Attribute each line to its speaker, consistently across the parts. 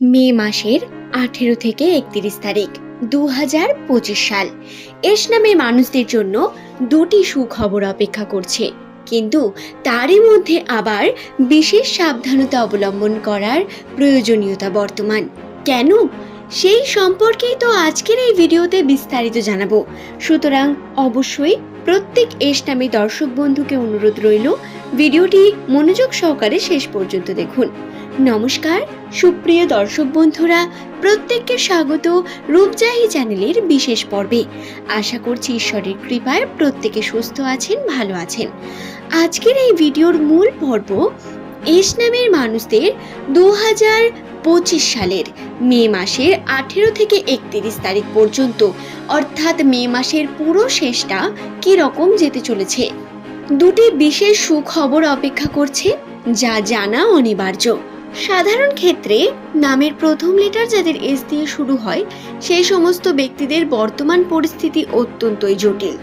Speaker 1: মে মাসের আঠেরো থেকে একত্রিশ তারিখ দু হাজার পঁচিশ সাল। এস নামের মানুষদের জন্য দুটি সুখবর অপেক্ষা করছে। কিন্তু তারই মধ্যে আবার বিশেষ সাবধানতা অবলম্বন করার প্রয়োজনীয়তা বর্তমান। কেন? সেই সম্পর্কেই তো আজকের এই ভিডিওতে বিস্তারিত জানাব। সুতরাং অবশ্যই প্রত্যেক এস নামে দর্শক বন্ধুকে অনুরোধ রইল, ভিডিওটি মনোযোগ সহকারে শেষ পর্যন্ত দেখুন। নমস্কার, সুপ্রিয় দর্শক বন্ধুরা, প্রত্যেককে স্বাগত রূপজাহি চ্যানেলের বিশেষ পর্বে। আশা করছি ঈশ্বরের কৃপায় প্রত্যেকে সুস্থ আছেন, ভালো আছেন। আজকের এই ভিডিওর মূল পর্ব এস নামের মানুষদের দু হাজার পঁচিশ সালের মে মাসের আঠেরো থেকে একত্রিশ তারিখ পর্যন্ত, অর্থাৎ মে মাসের পুরো শেষটা কি রকম যেতে চলেছে? দুটি বিশেষ সুখবর অপেক্ষা করছে, যা জানা অনিবার্য। সাধারণ ক্ষেত্রে নামের প্রথম লেটার যাদের এস দিয়ে শুরু হয়, সেই সমস্ত ব্যক্তিদের বর্তমান পরিস্থিতি অত্যন্তই জটিল।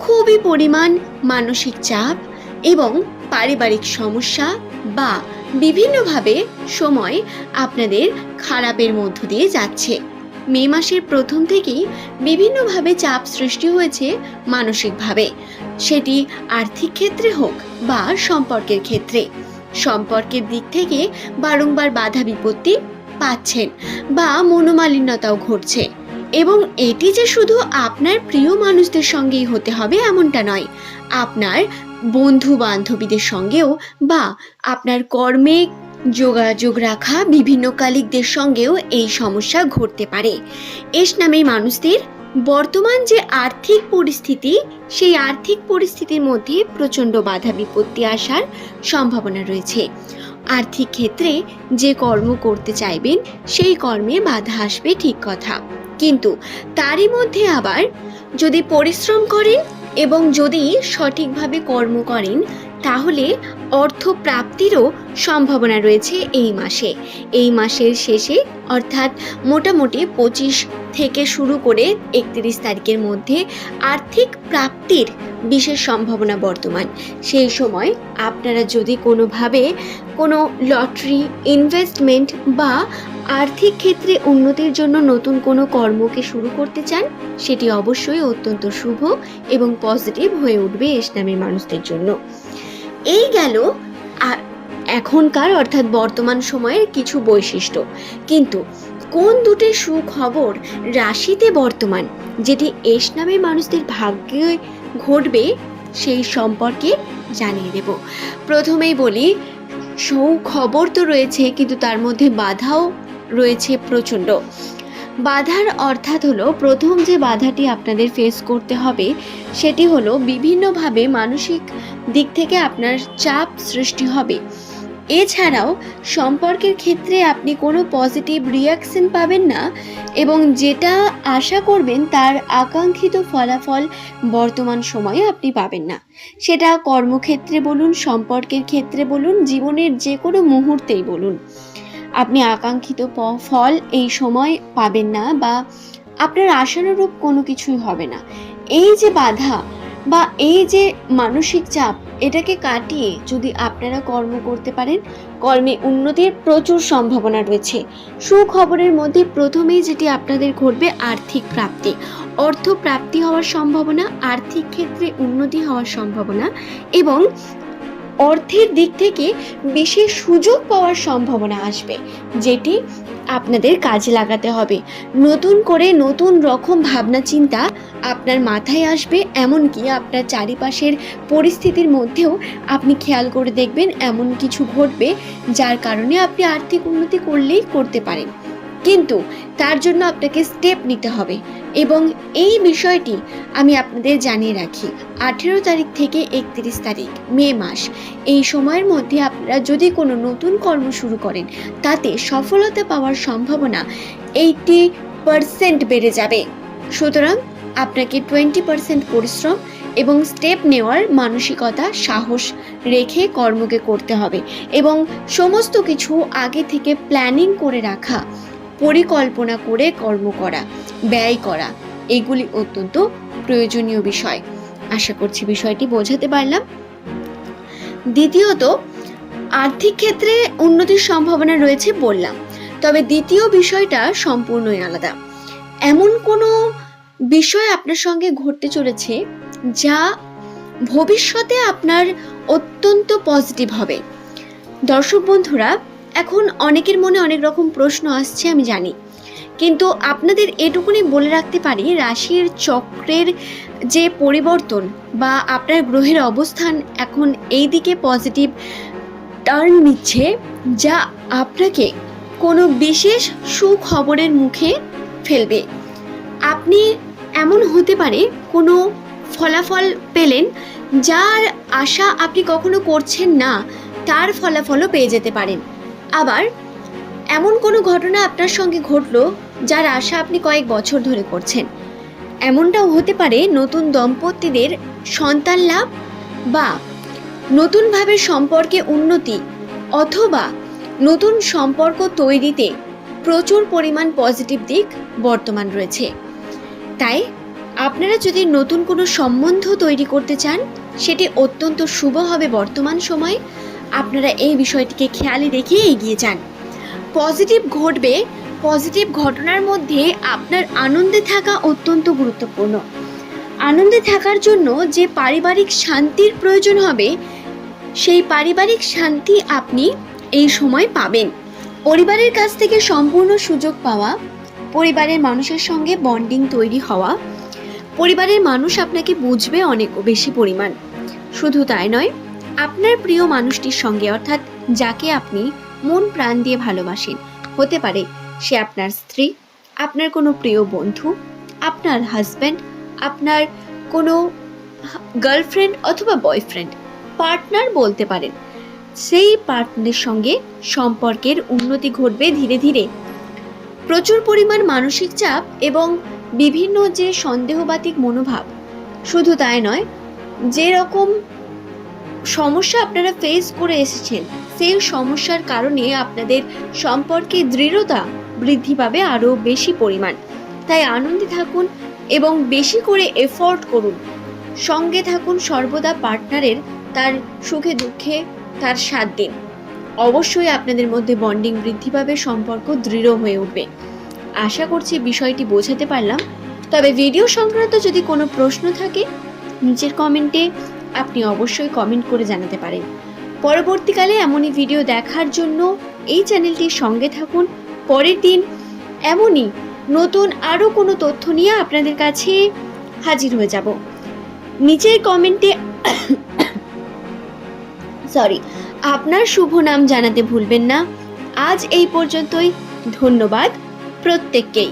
Speaker 1: খুবই পরিমাণ মানসিক চাপ এবং পারিবারিক সমস্যা বা বিভিন্নভাবে সময় আপনাদের খারাপের মধ্য দিয়ে যাচ্ছে। মে মাসের প্রথম থেকেই বিভিন্নভাবে চাপ সৃষ্টি হয়েছে মানসিকভাবে। সেটি আর্থিক ক্ষেত্রে হোক বা সম্পর্কের ক্ষেত্রে। সম্পর্কের দিক থেকে বারংবার বাধা বিপত্তি পাচ্ছেন বা মনোমালিন্যতাও ঘটছে। এবং এটি যে শুধু আপনার প্রিয় মানুষদের সঙ্গেই হতে হবে এমনটা নয়। আপনার বন্ধু বান্ধবীদের সঙ্গেও বা আপনার কর্মে যোগাযোগ রাখা বিভিন্ন কালিকদের সঙ্গেও এই সমস্যা ঘটতে পারে। এস নামের মানুষদের বর্তমান যে আর্থিক পরিস্থিতি, সেই আর্থিক পরিস্থিতির মধ্যে প্রচণ্ড বাধা বিপত্তি আসার সম্ভাবনা রয়েছে। আর্থিক ক্ষেত্রে যে কর্ম করতে চাইবেন, সেই কর্মে বাধা আসবে ঠিক কথা। কিন্তু তারই মধ্যে আবার যদি পরিশ্রম করেন এবং যদি সঠিকভাবে কর্ম করেন তাহলে অর্থ প্রাপ্তিরও সম্ভাবনা রয়েছে এই মাসে। এই মাসের শেষে, অর্থাৎ মোটামুটি পঁচিশ থেকে শুরু করে একত্রিশ তারিখের মধ্যে আর্থিক প্রাপ্তির বিশেষ সম্ভাবনা বর্তমান। সেই সময় আপনারা যদি কোনোভাবে কোনো লটারি, ইনভেস্টমেন্ট বা আর্থিক ক্ষেত্রে উন্নতির জন্য নতুন কোনো কর্মকে শুরু করতে চান, সেটি অবশ্যই অত্যন্ত শুভ এবং পজিটিভ হয়ে উঠবে ইসলামের মানুষদের জন্য। এই গেল। আ- এখনকার অর্থাৎ বর্তমান সময়ের কিছু বৈশিষ্ট্য। কিন্তু কোন দুটি সুখবর রাশিতে বর্তমান, যেটি এস নামের মানুষদের ভাগ্যে ঘটবে, সেই সম্পর্কে জানিয়ে দেব। প্রথমেই বলি, সুখবর তো রয়েছে, কিন্তু তার মধ্যে বাধাও রয়েছে প্রচণ্ড। বাধার অর্থাৎ হলো প্রথম যে বাধাটি আপনাদের ফেস করতে হবে, সেটি হলো বিভিন্নভাবে মানসিক দিক থেকে আপনার চাপ সৃষ্টি হবে। এছাড়াও সম্পর্কের ক্ষেত্রে আপনি কোনো পজিটিভ রিয়াকশন পাবেন না এবং যেটা আশা করবেন তার আকাঙ্ক্ষিত ফলাফল বর্তমান সময়ে আপনি পাবেন না। সেটা কর্মক্ষেত্রে বলুন, সম্পর্কের ক্ষেত্রে বলুন, জীবনের যে কোনো মুহূর্তেই বলুন। আপনি আকাঙ্ক্ষিত ফল এই সময় পাবেন না বা আপনার আশানুরূপ কোনো কিছুই হবে না। এই যে বাধা বা এই যে মানসিক চাপ, এটাকে কাটিয়ে যদি আপনারা কর্ম করতে পারেন, কর্মে উন্নতির প্রচুর সম্ভাবনা রয়েছে। সুখবরের মধ্যে প্রথমেই যেটি আপনাদের ঘটবে আর্থিক প্রাপ্তি। অর্থ প্রাপ্তি হওয়ার সম্ভাবনা, আর্থিক ক্ষেত্রে উন্নতি হওয়ার সম্ভাবনা এবং অর্থের দিক থেকে বিশেষ সুযোগ পাওয়ার সম্ভাবনা আসবে, যেটি আপনাদের কাজে লাগাতে হবে। নতুন করে নতুন রকম ভাবনা চিন্তা আপনার মাথায় আসবে, এমনকি আপনার চারিপাশের পরিস্থিতির মধ্যেও আপনি খেয়াল করে দেখবেন এমন কিছু ঘটবে, যার কারণে আপনি আর্থিক উন্নতি করলেই করতে পারেন। কিন্তু তার জন্য আপনাকে স্টেপ নিতে হবে এবং এই বিষয়টি আমি আপনাদের জানিয়ে রাখি। আঠেরো তারিখ থেকে একত্রিশ তারিখ, মে মাস। এই সময়ের মধ্যে আপনারা যদি কোনো নতুন কর্ম শুরু করেন, তাতে সফলতা পাওয়ার সম্ভাবনা এইটি পারসেন্ট বেড়ে যাবে। সুতরাং আপনাকে টোয়েন্টি পারসেন্ট পরিশ্রম এবং স্টেপ নেওয়ার মানসিকতা, সাহস রেখে কর্মকে করতে হবে এবং সমস্ত কিছু আগে থেকে প্ল্যানিং করে রাখা পরিকল্পনা করে কর্ম করা, ব্যয় করা, এগুলি অত্যন্ত প্রয়োজনীয় বিষয়। আশা করছি বিষয়টি বোঝাতে পারলাম। দ্বিতীয়ত, আর্থিক ক্ষেত্রে উন্নতির সম্ভাবনা রয়েছে বললাম, তবে দ্বিতীয় বিষয়টা সম্পূর্ণই আলাদা। এমন কোনো বিষয় আপনার সঙ্গে ঘটতে চলেছে যা ভবিষ্যতে আপনার অত্যন্ত পজিটিভ হবে? দর্শক বন্ধুরা এখন অনেকের মনে অনেক রকম প্রশ্ন আসছে, আমি জানি। কিন্তু আপনাদের এটুকুনি বলে রাখতে পারি, রাশির চক্রের যে পরিবর্তন বা আপনার গ্রহের অবস্থান এখন এই দিকে পজিটিভ টার্ন নিচ্ছে, যা আপনাকে কোনো বিশেষ সুখবরের মুখে ফেলবে। আপনি এমন হতে পারে কোনো ফলাফল পেলেন, যার আশা আপনি কখনো করছেন না, তার ফলাফলও পেয়ে যেতে পারেন। আবার এমন কোনো ঘটনা আপনার সঙ্গে ঘটলো যার আশা আপনি কয়েক বছর ধরে করছেন? এমনটাও হতে পারে নতুন দম্পতিদের সন্তান লাভ বা নতুনভাবে সম্পর্কে উন্নতি অথবা নতুন সম্পর্ক তৈরিতে প্রচুর পরিমাণ পজিটিভ দিক বর্তমান রয়েছে। তাই আপনারা যদি নতুন কোনো সম্বন্ধ তৈরি করতে চান, সেটি অত্যন্ত শুভ হবে বর্তমান সময়ে। আপনারা এই বিষয়টিকে খেয়ালে রেখে এগিয়ে যান। পজিটিভ ঘটবে, পজিটিভ ঘটনার মধ্যে আপনার আনন্দে থাকা অত্যন্ত গুরুত্বপূর্ণ। আনন্দে থাকার জন্য যে পারিবারিক শান্তির প্রয়োজন হবে, সেই পারিবারিক শান্তি আপনি এই সময় পাবেন। পরিবারের কাছ থেকে সম্পূর্ণ সুযোগ পাওয়া, পরিবারের মানুষের সঙ্গে বন্ডিং তৈরি হওয়া, পরিবারের মানুষ আপনাকে বুঝবে অনেক বেশি পরিমাণ। শুধু তাই নয় আপনার প্রিয় মানুষটির সঙ্গে, অর্থাৎ যাকে আপনি মন প্রাণ দিয়ে ভালোবাসেন, হতে পারে সে আপনার স্ত্রী, আপনার কোনো প্রিয় বন্ধু, আপনার হাজব্যান্ড আপনার কোনো গার্লফ্রেন্ড অথবা বয়ফ্রেন্ড পার্টনার বলতে পারেন। সেই পার্টনারের সঙ্গে সম্পর্কের উন্নতি ঘটবে ধীরে ধীরে। প্রচুর পরিমাণ মানসিক চাপ এবং বিভিন্ন যে সন্দেহবাতিক মনোভাব, শুধু তাই নয় যে রকম সমস্যা আপনারা ফেস করে এসেছেন। সেই সমস্যার কারণে আপনাদের সম্পর্কে দৃঢ়তা বৃদ্ধি পাবে আরও বেশি পরিমাণ। তাই আনন্দে থাকুন এবং বেশি করে এফোর্ট করুন। সঙ্গে থাকুন সর্বদা পার্টনারের তার সুখে দুঃখে তার সাথ দিন। অবশ্যই আপনাদের মধ্যে বন্ডিং বৃদ্ধি পাবে, সম্পর্ক দৃঢ় হয়ে উঠবে। আশা করছি বিষয়টি বোঝাতে পারলাম। তবে ভিডিও সংক্রান্ত যদি কোনো প্রশ্ন থাকে, নিচের কমেন্টে আপনি অবশ্যই কমেন্ট করে জানাতে পারেন। পরবর্তীকালে এমনই ভিডিও দেখার জন্য এই চ্যানেলটির সঙ্গে থাকুন। পরের দিন এমনই নতুন আরও কোনো তথ্য নিয়ে আপনাদের কাছে হাজির হয়ে যাব। নিচের কমেন্টে সরি আপনার শুভ নাম জানাতে ভুলবেন না। আজ এই পর্যন্তই। ধন্যবাদ প্রত্যেককেই।